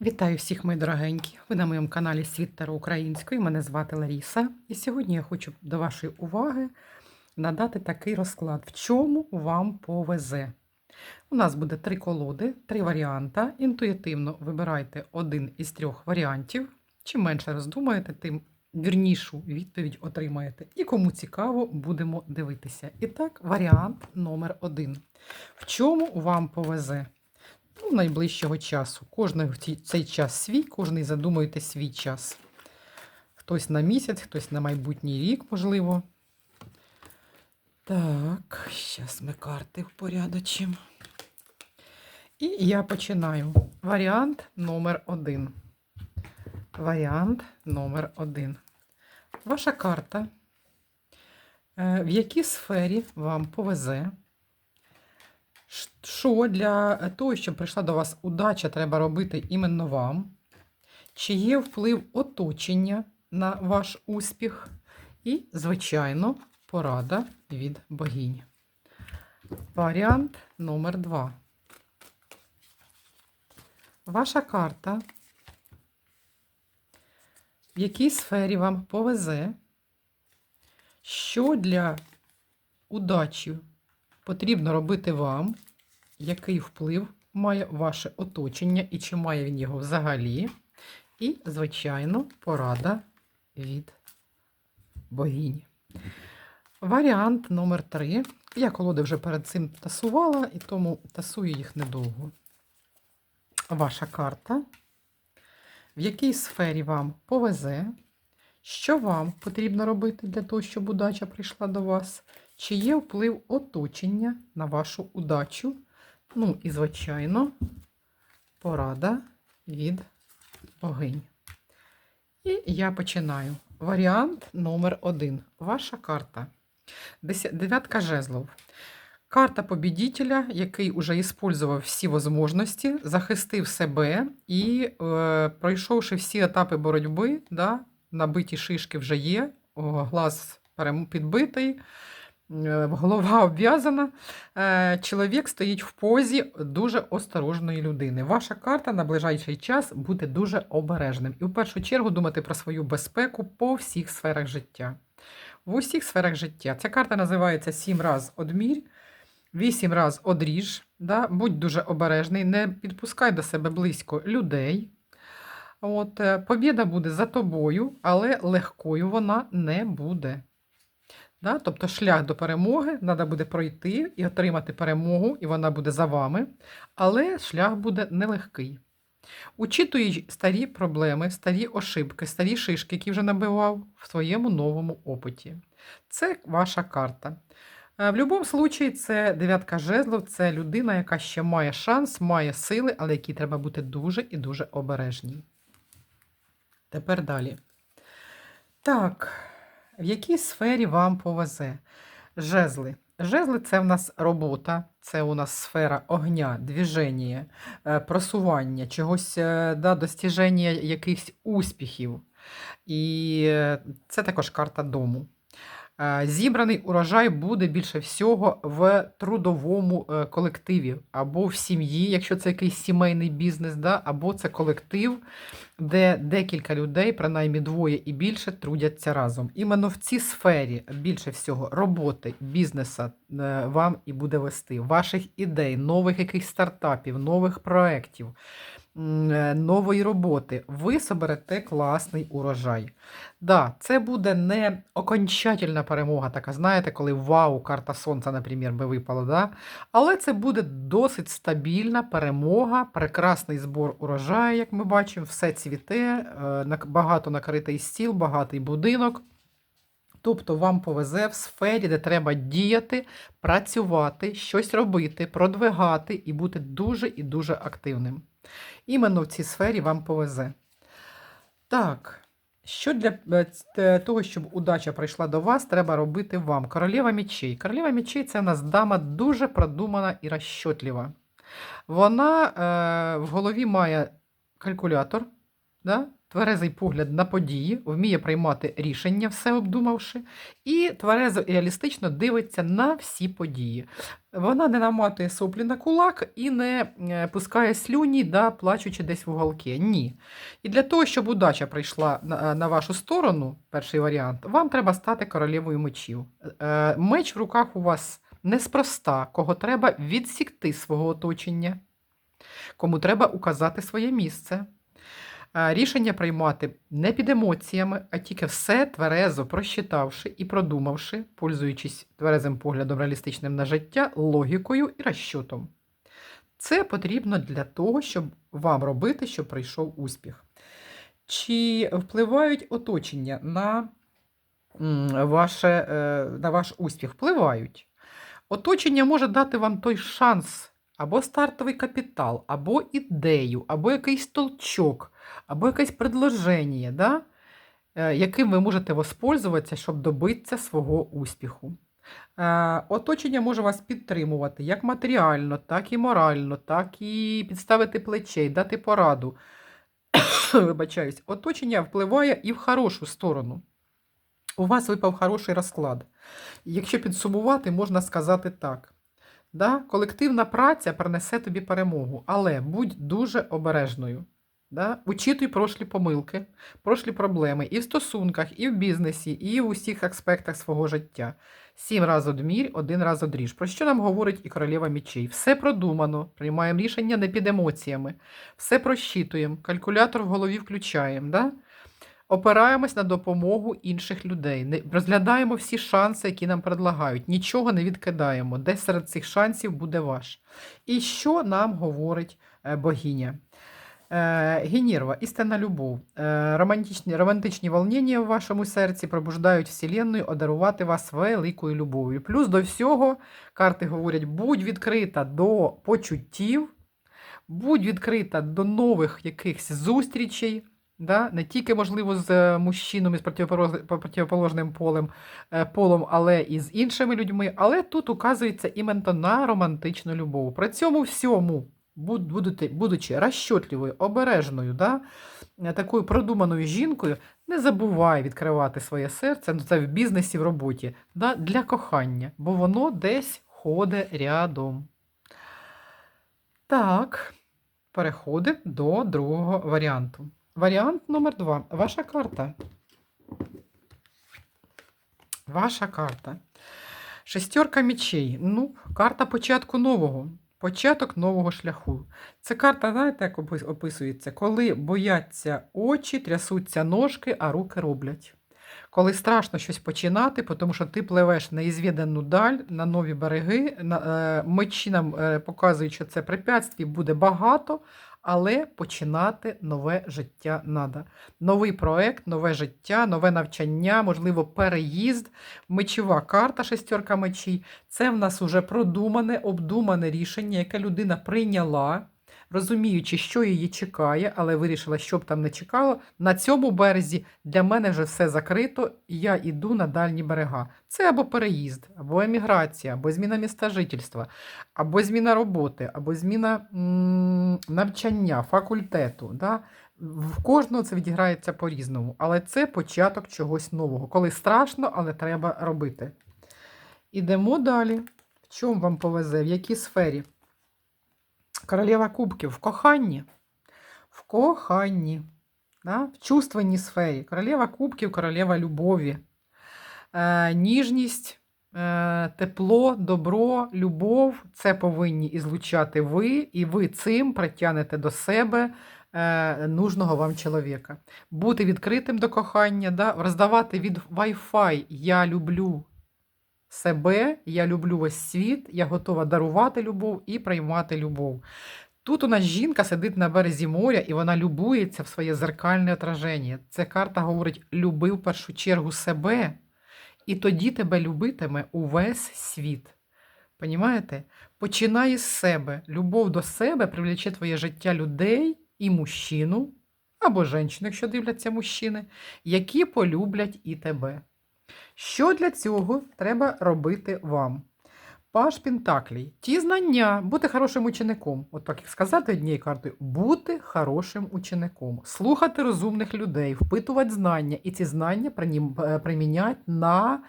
Вітаю всіх, мої дорогенькі! Ви на моєму каналі Світ Таро Української. Мене звати Ларіса. І сьогодні я хочу до вашої уваги надати такий розклад, в чому вам повезе. У нас буде три колоди, три варіанти. Інтуїтивно вибирайте один із трьох варіантів. Чим менше роздумаєте, тим вірнішу відповідь отримаєте. І кому цікаво, будемо дивитися. І так, варіант номер один. В чому вам повезе? Ну, найближчого часу. Кожний цей час свій, кожний задумуєте свій час. Хтось на місяць, хтось на майбутній рік, можливо. Так, зараз ми карти впорядочимо. І я починаю. Варіант номер один. Варіант номер один. Ваша карта. Е, В якій сфері вам повезе? Що для того, щоб прийшла до вас удача, треба робити іменно вам? Чи є вплив оточення на ваш успіх? І, звичайно, порада від богинь. Варіант номер два. Ваша карта. В якій сфері вам повезе? Що для удачі потрібно робити вам, який вплив має ваше оточення і чи має він його взагалі. І, звичайно, порада від богинь. Варіант номер три. Я колоди вже перед цим тасувала, і тому тасую їх недовго. Ваша карта. В якій сфері вам повезе? Що вам потрібно робити для того, щоб удача прийшла до вас? Чи є вплив оточення на вашу удачу? Ну і, звичайно, порада від богинь. І я починаю. Варіант номер один. Ваша карта. Дев'ятка жезлов. Карта побідітеля, який уже использував всі можливості, захистив себе і, е, пройшовши всі етапи боротьби, да, набиті шишки вже є, глаз підбитий, голова обв'язана. Е, Чоловік стоїть в позі дуже осторожної людини. Ваша карта на ближайший час буде дуже обережним. І в першу чергу думати про свою безпеку по всіх сферах життя. В усіх сферах життя. Ця карта називається «Сім раз одмірь, вісім раз одріж. Да? Будь дуже обережний, не підпускай до себе близько людей. От, е, побіда буде за тобою, але легкою вона не буде. Да? Тобто шлях до перемоги треба буде пройти і отримати перемогу, і вона буде за вами, але шлях буде нелегкий. Учитуй старі проблеми, старі ошибки, старі шишки, які вже набивав в своєму новому опиті. Це ваша карта. Е, В будь-якому випадку це дев'ятка жезлов, це людина, яка ще має шанс, має сили, але якій треба бути дуже і дуже обережній. Тепер далі. Так, в якій сфері вам повезе? Жезли. Жезли це в нас робота, це у нас сфера огня, движення, е, просування, чогось, е, да, достіження якихось успіхів. І е, це також карта дому. Е, Зібраний урожай буде більше всього в трудовому е, колективі, або в сім'ї, якщо це якийсь сімейний бізнес, да, або це колектив, де декілька людей, принаймні двоє і більше, трудяться разом. Іменно в цій сфері більше всього роботи, бізнеса е, вам і буде вести, ваших ідей, нових якихось стартапів, нових проєктів, нової роботи. Ви соберете класний урожай. Да, це буде не окончательна перемога, така, знаєте, коли вау, карта сонця, наприклад, би випала, да? але це буде досить стабільна перемога, прекрасний збор урожаю, як ми бачимо, все цвіте, е, багато накритий стіл, багатий будинок. Тобто вам повезе в сфері, де треба діяти, працювати, щось робити, продвигати і бути дуже і дуже активним. Іменно в цій сфері вам повезе. Так, що для е, того, щоб удача прийшла до вас, треба робити вам. Королева мечей. Королева мечей це в нас дама дуже продумана і розчотлива. Вона е, в голові має калькулятор, да? Тверезий погляд на події, вміє приймати рішення, все обдумавши, і тверезо і реалістично дивиться на всі події. Вона не наматує соплі на кулак і не е, пускає слюні, да, плачучи десь в уголки. Ні. І для того, щоб удача прийшла на, на вашу сторону, перший варіант, вам треба стати королевою мечів. Е, Меч в руках у вас неспроста, кого треба відсікти свого оточення, кому треба указати своє місце. Рішення приймати не під емоціями, а тільки все тверезо просчитавши і продумавши, пользуючись тверезим поглядом реалістичним на життя, логікою і розчотом. Це потрібно для того, щоб вам робити, щоб прийшов успіх. Чи впливають оточення на, ваше, е, на ваш успіх? Впливають. Оточення може дати вам той шанс, або стартовий капітал, або ідею, або якийсь толчок, або якесь предложення, да? е, яким ви можете воспользуватися, щоб добитися свого успіху. Е, Оточення може вас підтримувати як матеріально, так і морально, так і підставити плечей, дати пораду. Вибачаюсь, оточення впливає і в хорошу сторону. У вас випав хороший розклад. Якщо підсумувати, можна сказати так. Да? Колективна праця принесе тобі перемогу, але будь дуже обережною. Да? Учитуй прошлі помилки, прошлі проблеми і в стосунках, і в бізнесі, і в усіх аспектах свого життя. Сім раз одмірь, один раз одріж. Про що нам говорить і королева мічей? Все продумано, приймаємо рішення не під емоціями, все просчитуємо, калькулятор в голові включаємо. Да? Опираємось на допомогу інших людей, розглядаємо всі шанси, які нам предлагають, нічого не відкидаємо, десь серед цих шансів буде ваш. І що нам говорить е, богиня? Е, Генерва, істинна любов, е, романтичні, романтичні волнення в вашому серці пробуждають Вселенную одарувати вас великою любов'ю. Плюс до всього карти говорять: будь відкрита до почуттів, будь відкрита до нових якихось зустрічей. Да? Не тільки, можливо, з е, мужчинами з противоположним полем, е, полом, але і з іншими людьми. Але тут указується іменно на романтичну любов. При цьому всьому, буд- будучи розчотливою, обережною, да? е, такою продуманою жінкою, не забувай відкривати своє серце, ну це в бізнесі, в роботі, да? для кохання, бо воно десь ходить рядом. Так, переходимо до другого варіанту. Варіант номер два. Ваша карта. Ваша карта. Шестерка мечей. Ну, карта початку нового. Початок нового шляху. Це карта, знаєте, як описується, коли бояться очі, трясуться ножки, а руки роблять. Коли страшно щось починати, тому що ти пливеш на ізвідану даль, на нові береги, на, е, мечі нам е, показують, що це препятствій буде багато, але починати нове життя надо. Новий проект, нове життя, нове навчання, можливо, переїзд. Мечова карта, шестерка мечей. Це в нас уже продумане, обдумане рішення, яке людина прийняла, розуміючи, що її чекає, але вирішила, що б там не чекало. На цьому березі для мене вже все закрито, і я йду на дальні берега. Це або переїзд, або еміграція, або зміна міста жительства, або зміна роботи, або зміна навчання, факультету. Да? В кожного це відіграється по-різному, але це початок чогось нового. Коли страшно, але треба робити. Ідемо далі. В чому вам повезе? В якій сфері? Королева кубків в коханні. В коханні. Да? В чувственній сфері. Королева кубків, королева любові. Е, ніжність, е, тепло, добро, любов це повинні ізлучати ви, і ви цим притягнете до себе е, нужного вам чоловіка. Бути відкритим до кохання, да? роздавати від Wi-Fi Я люблю себе, я люблю весь світ, я готова дарувати любов і приймати любов. Тут у нас жінка сидить на березі моря і вона любується в своє зеркальне отраження. Ця карта говорить: люби в першу чергу себе, і тоді тебе любитиме увесь світ. Понімаєте? Починай із себе. Любов до себе привлече твоє життя людей і мужчину, або жінку, якщо дивляться мужчини, які полюблять і тебе. Що для цього треба робити вам? Паш Пентаклій. Ті знання, бути хорошим учеником. От так як сказати однією картою, бути хорошим учеником, слухати розумних людей, впитувати знання, і ці знання е, приміняти на,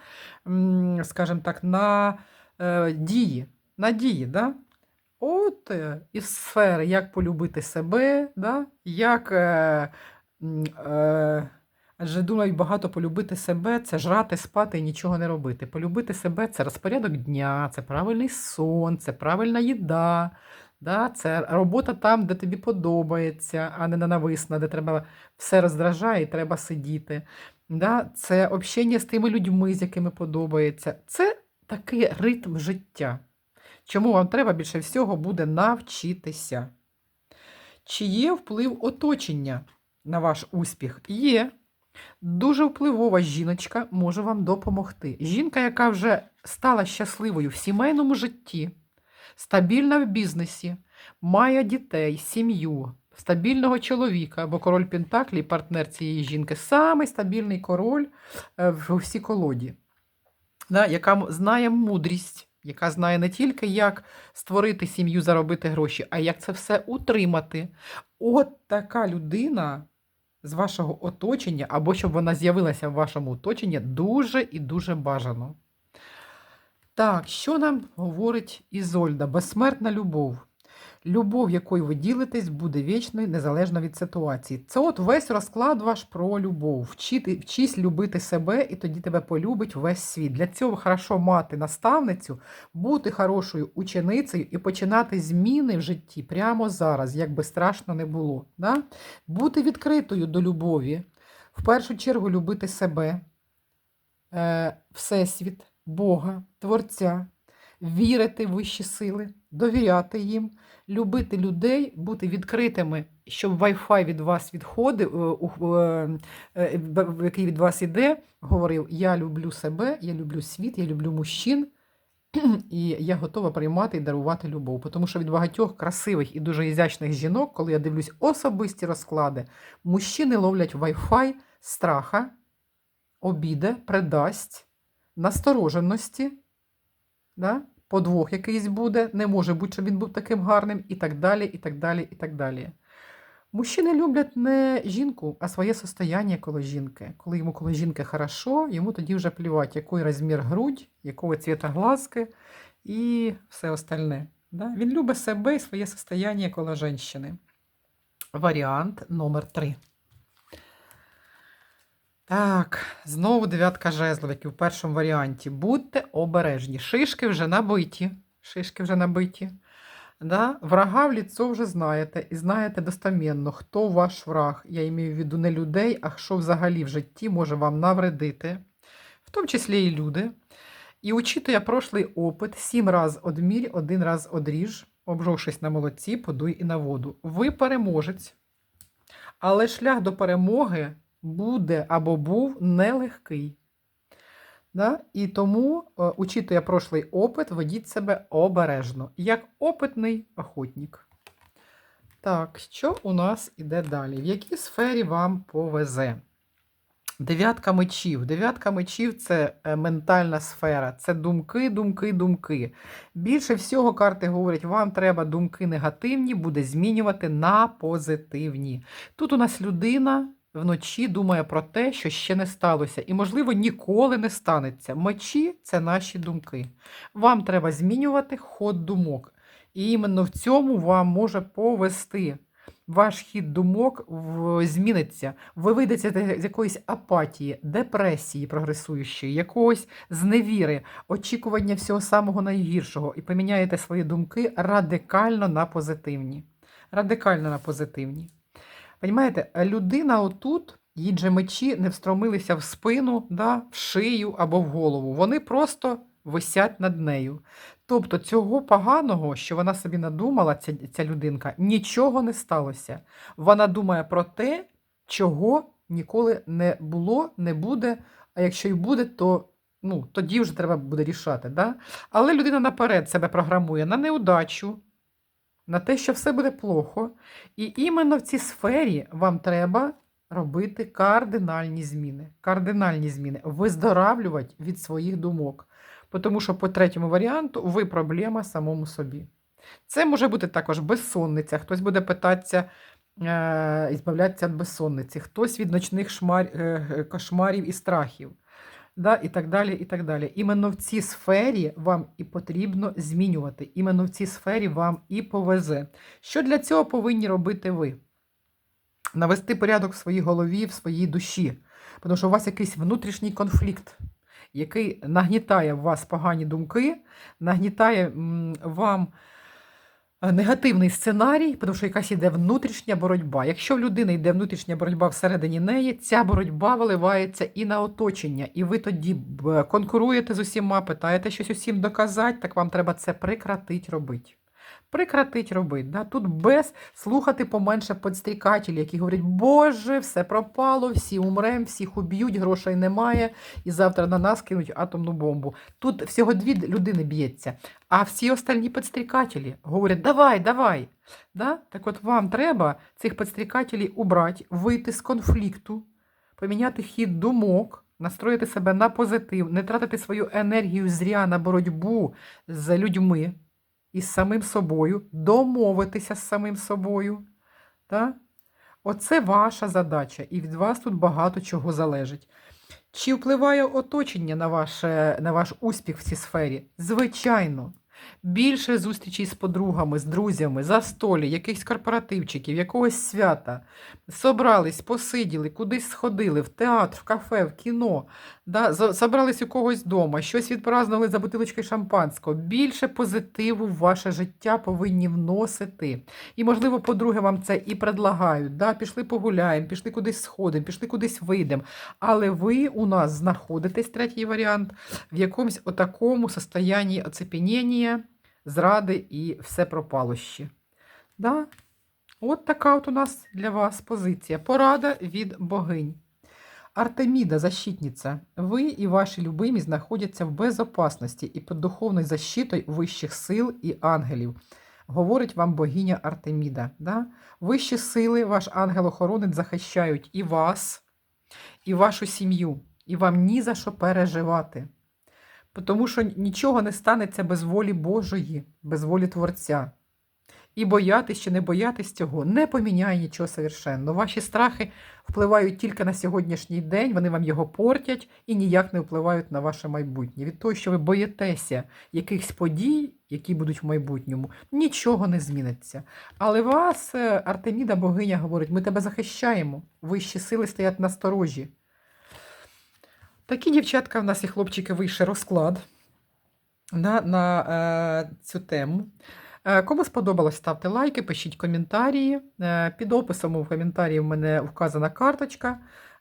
скажімо так, на е, дії. На дії, да? От е, із сфери, як полюбити себе, да? як. Е, е, Адже думають, багато полюбити себе це жрати, спати і нічого не робити. Полюбити себе це розпорядок дня, це правильний сон, це правильна їда, да? це робота там, де тобі подобається, а не ненависна, де треба все роздражає і треба сидіти. Да? Це общення з тими людьми, з якими подобається. Це такий ритм життя. Чому вам треба більше всього буде навчитися? Чи є вплив оточення на ваш успіх? Є. Дуже впливова жіночка може вам допомогти. Жінка, яка вже стала щасливою в сімейному житті, стабільна в бізнесі, має дітей, сім'ю, стабільного чоловіка, бо король Пентаклі, партнер цієї жінки, самий стабільний король е, в всій колоді, да, яка знає мудрість, яка знає не тільки, як створити сім'ю, заробити гроші, а як це все утримати. От така людина з вашого оточення, або щоб вона з'явилася в вашому оточенні, дуже і дуже бажано. Так, що нам говорить Ізольда? Безсмертна любов. Любов, якою ви ділитесь, буде вічною, незалежно від ситуації. Це от весь розклад ваш про любов. Вчити, вчись любити себе, і тоді тебе полюбить весь світ. Для цього хорошо мати наставницю, бути хорошою ученицею і починати зміни в житті прямо зараз, як би страшно не було. Да? Бути відкритою до любові, в першу чергу любити себе, е, Всесвіт, Бога, Творця, вірити в вищі сили, довіряти їм, любити людей, бути відкритими, щоб Wi-Fi від вас відходив, е, е, е, який від вас іде, говорив: Я люблю себе, я люблю світ, я люблю мужчин. І я готова приймати і дарувати любов. Тому що від багатьох красивих і дуже ізячних жінок, коли я дивлюсь особисті розклади, мужчини ловлять Wi-Fi страха, обіде, предасть, настороженості, да? Подвох якийсь буде, не може бути, щоб він був таким гарним, і так далі, і так далі, і так далі. Мужчини люблять не жінку, а своє состояння коло жінки. Коли йому коло жінки хорошо, йому тоді вже плівать, який розмір грудь, якого цвіта глазки і все остальне. Да? Він любить себе і своє состояння коло жінки. Варіант номер три. Так, знову дев'ятка жезлов, як і в першому варіанті. Будьте обережні. Шишки вже набиті. Шишки вже набиті. Да? Врага в ліцо вже знаєте, і знаєте достаменно, хто ваш враг. Я маю в виду не людей, а що взагалі в житті може вам навредити, в тому числі і люди. І учитує прошлий опит, сім раз одмірь, один раз одріж, обжовшись на молодці, подуй і на воду. Ви переможець, але шлях до перемоги буде або був нелегкий. Да? І тому, е, учитує прошлий опит, ведіть себе обережно, як опитний охотник. Так, що у нас іде далі? В якій сфері вам повезе? Дев'ятка мечів. Дев'ятка мечів це е, ментальна сфера, це думки, думки, думки. Більше всього карти говорять, вам треба думки негативні, буде змінювати на позитивні. Тут у нас людина вночі думає про те, що ще не сталося, і, можливо, ніколи не станеться. Мечі це наші думки. Вам треба змінювати ход думок. І іменно в цьому вам може повести. Ваш хід думок зміниться. Ви вийдете з якоїсь апатії, депресії прогресуючої, якогось зневіри, очікування всього самого найгіршого і поміняєте свої думки радикально на позитивні. Радикально на позитивні. Понімаєте, людина отут, їй мечі не встромилися в спину, да, в шию або в голову. Вони просто висять над нею. Тобто цього поганого, що вона собі надумала, ця, ця людинка, нічого не сталося. Вона думає про те, чого ніколи не було, не буде. А якщо й буде, то ну, тоді вже треба буде рішати. Да? Але людина наперед себе програмує на неудачу, на те, що все буде плохо. І іменно в цій сфері вам треба робити кардинальні зміни. Кардинальні зміни. Виздоравлювати від своїх думок. Тому що по третьому варіанту ви проблема самому собі. Це може бути також безсонниця. Хтось буде питатися, е, ізбавлятися від безсонниці, хтось від ночних шмар, е, е, кошмарів і страхів. Да, і так далі, і так далі. Іменно в цій сфері вам і потрібно змінювати. Іменно в цій сфері вам і повезе. Що для цього повинні робити ви? Навести порядок в своїй голові, в своїй душі. Тому що у вас якийсь внутрішній конфлікт, який нагнітає в вас погані думки, нагнітає вам негативний сценарій, тому що якась йде внутрішня боротьба. Якщо в людини йде внутрішня боротьба всередині неї, ця боротьба виливається і на оточення, і ви тоді конкуруєте з усіма, питаєте щось усім доказати, так вам треба це прекратить робити. Прекратить робити. Да? Тут без слухати поменше подстрікателів, які говорять, Боже, все пропало, всі умрем, всіх уб'ють, грошей немає, і завтра на нас кинуть атомну бомбу. Тут всього дві людини б'ється, а всі остальні підстрікателі говорять, давай, давай. Да? Так от вам треба цих підстрікателів убрати, вийти з конфлікту, поміняти хід думок, настроїти себе на позитив, не тратити свою енергію зря на боротьбу з людьми із самим собою, домовитися з самим собою. Да? Оце ваша задача, і від вас тут багато чого залежить. Чи впливає оточення на, ваше, на ваш успіх в цій сфері? Звичайно. Більше зустрічей з подругами, з друзями, застолі, якихось корпоративчиків, якогось свята. Собрались, посиділи, кудись сходили, в театр, в кафе, в кіно. Да? за- у когось вдома, щось відпразнували за бутилочкою шампанського. Більше позитиву в ваше життя повинні вносити. І, можливо, подруги вам це і предлагають. Да? Пішли погуляємо, пішли кудись сходимо, пішли кудись вийдемо. Але ви у нас знаходитесь, третій варіант, в якомусь отакому состоянні оцепеніння, зради і все пропалощі. Да? От така от у нас для вас позиція. Порада від богинь. Артеміда, защитниця, ви і ваші любимі знаходяться в безопасності і під духовною защитою вищих сил і ангелів. Говорить вам богиня Артеміда. Да? Вищі сили, ваш ангел-охоронець захищають і вас, і вашу сім'ю, і вам ні за що переживати. Тому що нічого не станеться без волі Божої, без волі Творця. І боятись чи не боятись цього не поміняє нічого совершенно. Ваші страхи впливають тільки на сьогоднішній день, вони вам його портять і ніяк не впливають на ваше майбутнє. Від того, що ви боїтеся якихось подій, які будуть в майбутньому, нічого не зміниться. Але вас, е, Артеміда, богиня, говорить: ми тебе захищаємо, вищі сили стоять на сторожі. Такі дівчатка в нас і хлопчики вийшли розклад на, на е, цю тему. Е, Кому сподобалось, ставте лайки, пишіть коментарі. Е, Під описом у коментарі в мене вказана карточка.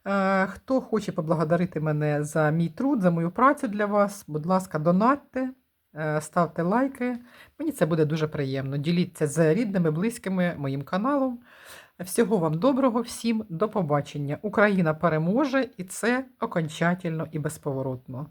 Е, Хто хоче поблагодарити мене за мій труд, за мою працю для вас, будь ласка, донатьте, ставте лайки. Мені це буде дуже приємно. Діліться з рідними, близькими моїм каналом. Всього вам доброго, всім до побачення. Україна переможе, і це окончательно і безповоротно.